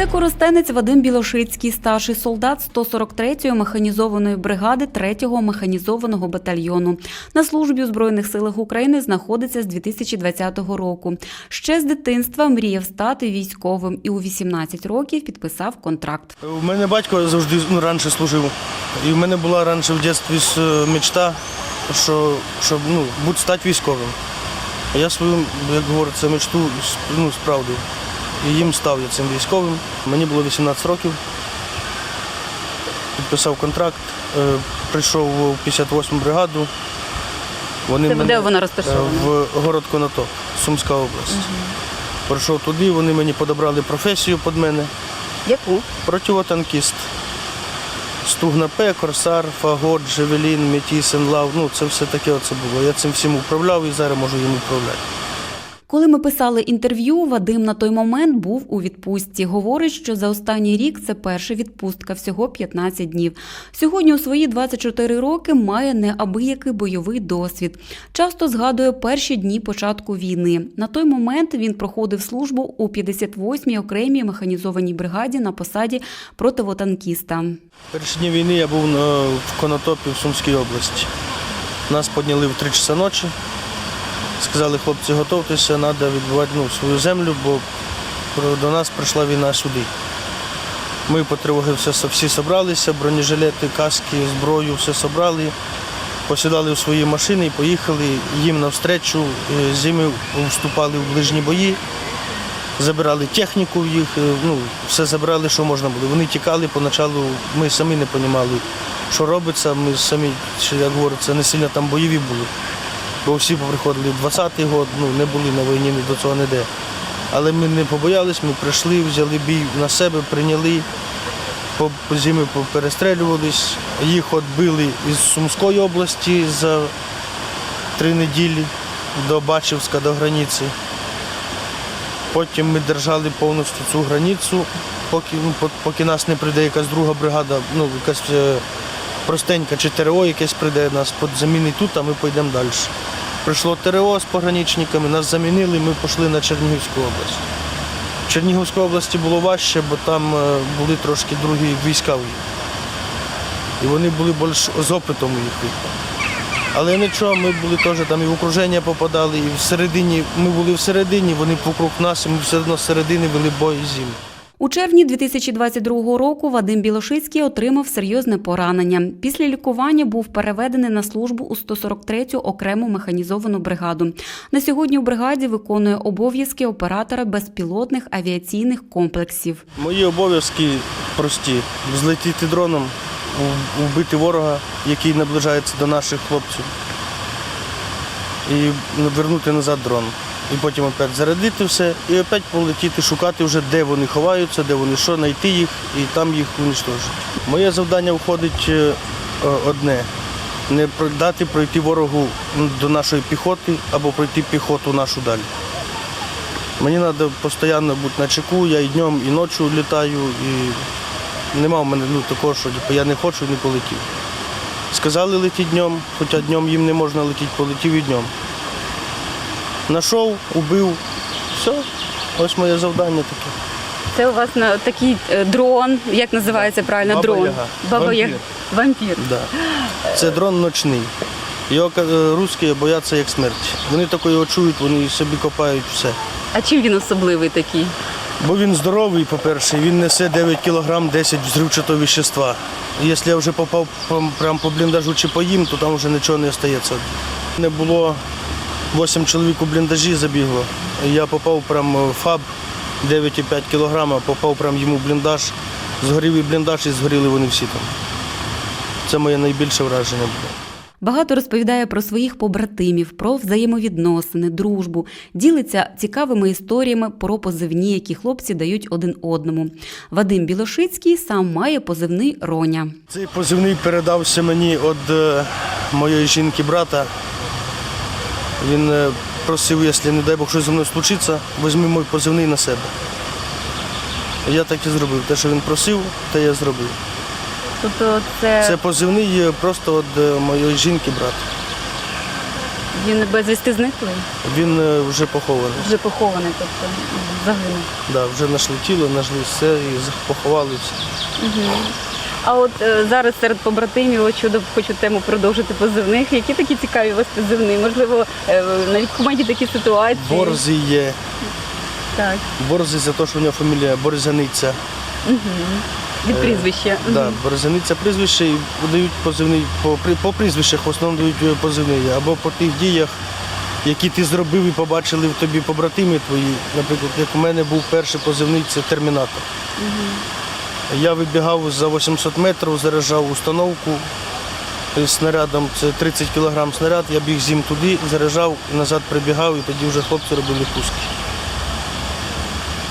Це коростенець Вадим Білошицький, старший солдат 143-ї механізованої бригади 3-го механізованого батальйону. На службі у Збройних силах України знаходиться з 2020 року. Ще з дитинства мріяв стати військовим і у 18 років підписав контракт. У мене батько завжди ну, раніше служив. І в мене була раніше в дитинстві мечта, що, щоб ну, бути стати військовим. Я свою, як говориться, мечту ну, справдив. І їм став я цим військовим. Мені було 18 років. Підписав контракт, е, прийшов у 58-му бригаду. Вони Це мене- де вона Е, розташована? В город Конотоп, Сумська область. Прийшов туди, вони мені подобрали професію під мене. Яку? Противотанкіст. Стугна П, Корсар, Фагот, Джевелін, Метіс, Енлав. Ну, це все таке оце було. Я цим всім управляв і зараз можу їм управляти. Коли ми писали інтерв'ю, Вадим на той момент був у відпустці. Говорить, що за останній рік це перша відпустка, всього 15 днів. Сьогодні у свої 24 роки має неабиякий бойовий досвід. Часто згадує перші дні початку війни. На той момент він проходив службу у 58-й окремій механізованій бригаді на посаді противотанкіста. Перші дні війни я був в Конотопі в Сумській області. Нас підняли в 3 часа ночі. Сказали, хлопці, готуйтеся, треба відбувати ну, свою землю, бо до нас прийшла війна сюди. Ми по тривоги все, всі зібралися, бронежилети, каски, зброю, все зібрали, посідали в свої машини і поїхали їм навстречу. Е, З ними вступали в ближні бої, забирали техніку їх, е, ну, все забирали, що можна було. Вони тікали поначалу, ми самі не розуміли, що робиться. Ми самі, як говориться, не сильно там бойові були. Бо всі приходили в 20-й год, ну, не були на війні, ні до цього ніде. Але ми не побоялись, ми прийшли, взяли бій на себе, прийняли, по, зимі перестрелювались. Їх відбили із Сумської області за три неділі до Бачівська, до границі. Потім ми держали повністю цю границю, поки, ну, поки нас не прийде якась друга бригада, ну, якась е, простенька чи ТРО якесь прийде, нас замінить тут, а ми поїдемо далі. Прийшло ТРО з пограничниками, нас замінили, ми пішли на Чернігівську область. В Чернігівській області було важче, бо там е, були трошки другі війська. І вони були більш з опитом їх. Але нічого, ми були теж там і в окруження попадали, і всередині, ми були всередині, вони вокруг нас, і ми все одно зсередини вели бой з ними. У червні 2022 року Вадим Білошицький отримав серйозне поранення. Після лікування був переведений на службу у 143-ю окрему механізовану бригаду. На сьогодні у бригаді виконує обов'язки оператора безпілотних авіаційних комплексів. Мої обов'язки прості: взлетіти дроном, вбити ворога, який наближається до наших хлопців, і вернути назад дрон. І потім опять зарядити все, і опять полетіти, шукати вже, де вони ховаються, де вони що, знайти їх і там їх уничтожити. Моє завдання входить е, одне не дати пройти ворогу до нашої піхоти або пройти піхоту нашу далі. Мені треба постійно бути на чеку, я і днем, і ночі літаю, і нема в мене ну, такого, що типу, я не хочу і не полетів. Сказали летіть днем, хоча днем їм не можна летіти, полетів і днем. Нашов, убив, все, ось моє завдання таке. Це у вас на такий е, дрон, як називається правильно Баба дрон? Яга. Баба. Яга. Вампір. Да. Це дрон ночний. Його е, русські бояться як смерть. Вони тако його чують, вони собі копають все. А чим він особливий такий? Бо він здоровий, по-перше, він несе 9 кг 10 взривчатого вещества. І Якщо я вже попав по- прямо по бліндажу чи по їм, то там вже нічого не остається. Не було 8 чоловік у бліндажі забігло. Я попав прямо в фаб 9,5 кг, попав прямо йому в бліндаж, згорів і бліндаж, і згоріли вони всі там. Це моє найбільше враження було. Багато розповідає про своїх побратимів, про взаємовідносини, дружбу, ділиться цікавими історіями про позивні, які хлопці дають один одному. Вадим Білошицький сам має позивний Роня. Цей позивний передався мені від е, моєї жінки брата. Він е, просив, якщо, не дай Бог, щось зі мною случиться, візьми мій позивний на себе. Я так і зробив. Те, що він просив, те я зробив. Тобто, це, Це позивний просто від е, моєї жінки брата. Він безвісти зниклий, Він е, вже похований. вже похований, тобто загинув. Да, вже знайшли тіло, знайшли все і поховали все. А от е, зараз серед побратимів, от щодо хочу тему продовжити позивних. Які такі цікаві у вас позивні? Можливо, е, навіть в команді такі ситуації. Борзий є. Так, Борзий за те, що в нього фамілія Борзяниця. від прізвища. Да, Борзяниця прізвище і дають позивний по, по прізвищах, в основному дають е, позивний. Або по тих діях, які ти зробив і побачили в тобі побратими твої. Наприклад, як у мене був перший позивний, це термінатор. Я вибігав за 800 метрів, заряджав установку снарядом, це 30 кг снаряд, я біг зім туди, заряджав назад прибігав, і тоді вже хлопці робили пуски.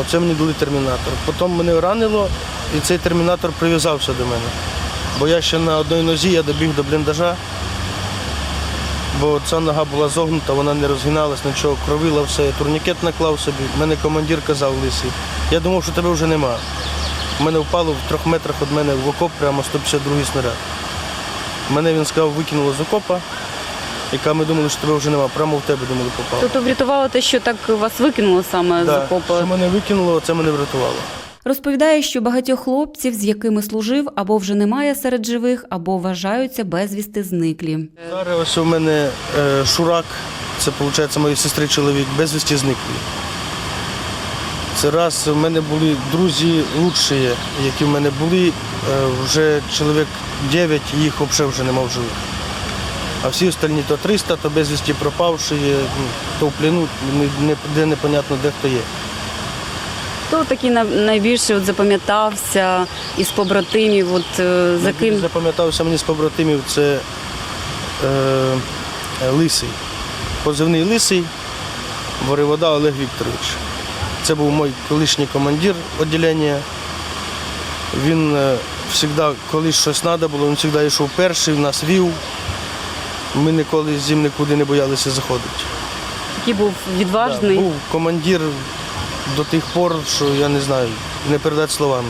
Оце мені дали термінатор. Потім мене ранило, і цей термінатор прив'язався до мене. Бо я ще на одній нозі я добіг до бліндажа, бо ця нога була зогнута, вона не розгиналась, нічого, кровила все, турнікет наклав собі. Мене командир казав лисий. Я думав, що тебе вже нема. У мене впало в трьох метрах від мене в окоп прямо 152 снаряд. Мене він сказав, викинуло з окопа, яка ми думали, що тебе вже нема. Прямо в тебе думали попало. Тобто врятувало те, що так вас викинуло саме з Да, окопа. Що мене викинуло, це мене врятувало. Розповідає, що багатьох хлопців, з якими служив, або вже немає серед живих, або вважаються безвісти зниклі. Зараз ось у мене е, Шурак, це виходить моєї сестри чоловік, безвісті зниклий. Це раз у мене були друзі лучші, які в мене були, е, вже чоловік 9, їх взагалі вже нема в живих. А всі остальні то 300, то безвісті пропавші, ну, то в плену, де непонятно, де хто є. Хто такий найбільше от запам'ятався із побратимів? От е, за ким запам'ятався мені з побратимів це е, е, Лисий. Позивний Лисий, Воривода Олег Вікторович. Це був мій колишній командир відділення. Він е, завжди, коли щось треба було, він завжди йшов перший, нас вів. Ми ніколи з ним нікуди не боялися заходити. який був відважний? Да, був командир до тих пор, що я не знаю, не передати словами.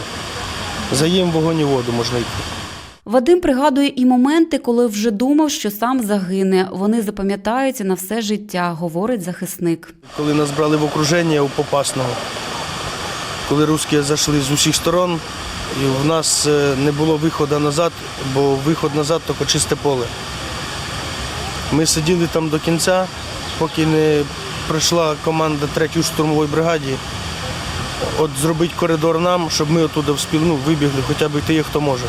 За їм вогонь і воду можна йти. Вадим пригадує і моменти, коли вже думав, що сам загине. Вони запам'ятаються на все життя, говорить захисник. Коли нас брали в окруження у Попасного, коли русські зайшли з усіх сторон, і в нас е, не було виходу назад, бо виход назад тільки чисте поле. Ми сиділи там до кінця, поки не прийшла команда 3-ї штурмової бригаді, от зробити коридор нам, щоб ми оттуда вспіли, ну, вибігли, хоча б йти, хто може.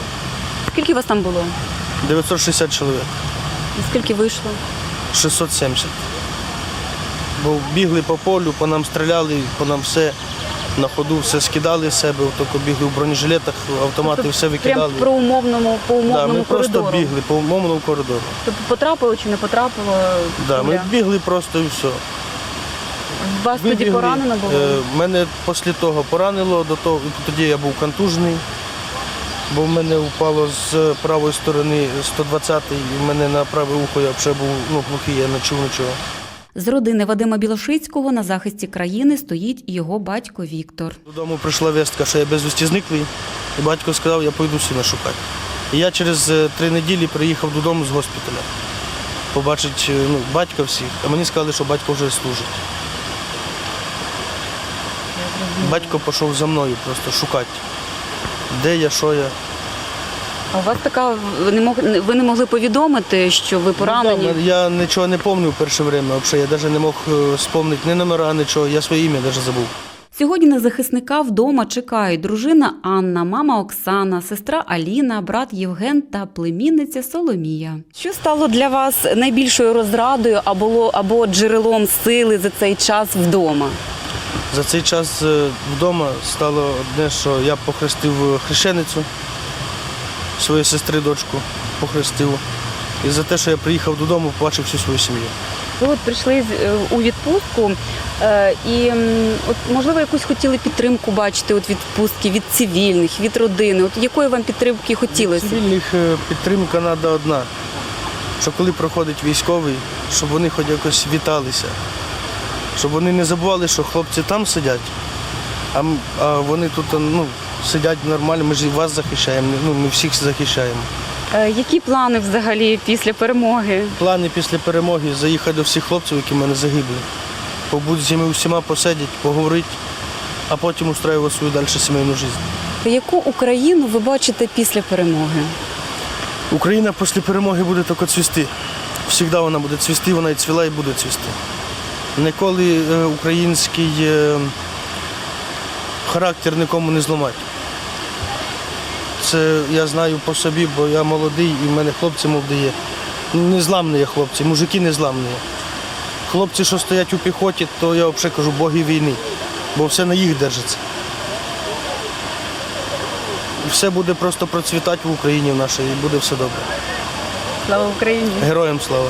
Скільки вас там було? 960 чоловік. І скільки вийшло? 670. Бо бігли по полю, по нам стріляли, по нам все на ходу, все скидали з себе, тільки бігли в бронежилетах, автомати все викидали. Прямо про умовному, по да, умовному ми коридору. просто бігли по умовному коридору. Тобто потрапило чи не потрапило? Да, ми бігли просто і все. Вас тоді Вибігли. поранено було? Е, Мене після того поранило, до того, тоді я був контужений, бо в мене впало з правої сторони 120-й, і в мене на праве ухо я вже був ну, глухий, я не чув нічого. З родини Вадима Білошицького на захисті країни стоїть його батько Віктор. Додому прийшла вестка, що я безвісті зниклий, і батько сказав, я пойду сина шукати. І я через е, три неділі приїхав додому з госпіталя. Побачить е, ну, батька всіх, а мені сказали, що батько вже служить. Батько пішов за мною просто шукати, де я, що я. А у вас така ви не мог ви не могли повідомити, що ви поранені? Ну, да, я нічого не пам'ятаю в перше время, взагалі. я навіть не мог спомнити ні номера, нічого, я своє ім'я навіть забув. Сьогодні на захисника вдома чекають дружина Анна, мама Оксана, сестра Аліна, брат Євген та племінниця Соломія. Що стало для вас найбільшою розрадою або, або джерелом сили за цей час вдома? За цей час е, вдома стало одне, що я похрестив хрещеницю, своєї сестри дочку похрестив. І за те, що я приїхав додому, побачив всю свою сім'ю. Ви от прийшли е, у відпустку е, і от можливо якусь хотіли підтримку бачити от відпустки від цивільних, від родини. От якої вам підтримки хотілося? Цивільних е, підтримка треба одна, що коли проходить військовий, щоб вони хоч якось віталися, щоб вони не забували, що хлопці там сидять, а, а вони тут ну, сидять нормально, ми ж вас захищаємо, ну, ми всіх захищаємо. Е, Які плани взагалі після перемоги? Плани після перемоги заїхати до всіх хлопців, які в мене загибли. Побути з ними всіма посидіти, поговорити, а потім устраювати свою далі сімейну життя. Яку Україну ви бачите після перемоги? Україна після перемоги буде тільки цвісти. Всігда вона буде цвісти, вона і цвіла, і буде цвісти. Ніколи е, український е, характер нікому не зламати. Це я знаю по собі, бо я молодий і в мене хлопці молоді. Незламні є хлопці, мужики незламні. Хлопці, що стоять у піхоті, то я взагалі кажу боги війни, бо все на їх держиться. Все буде просто процвітати в Україні в нашій і буде все добре. Слава Україні! Героям слава!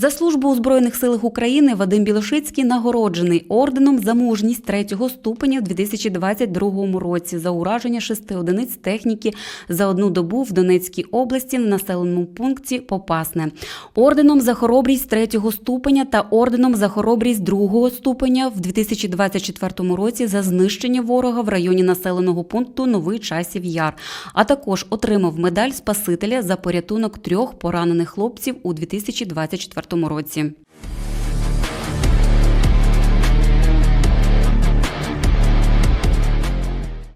За службу у Збройних силах України Вадим Білошицький нагороджений орденом за мужність третього ступеня в 2022 році за ураження шести одиниць техніки за одну добу в Донецькій області в населеному пункті Попасне, орденом за хоробрість третього ступеня та орденом за хоробрість другого ступеня в 2024 році за знищення ворога в районі населеного пункту Новий Часів Яр, а також отримав медаль Спасителя за порятунок трьох поранених хлопців у 2024 році.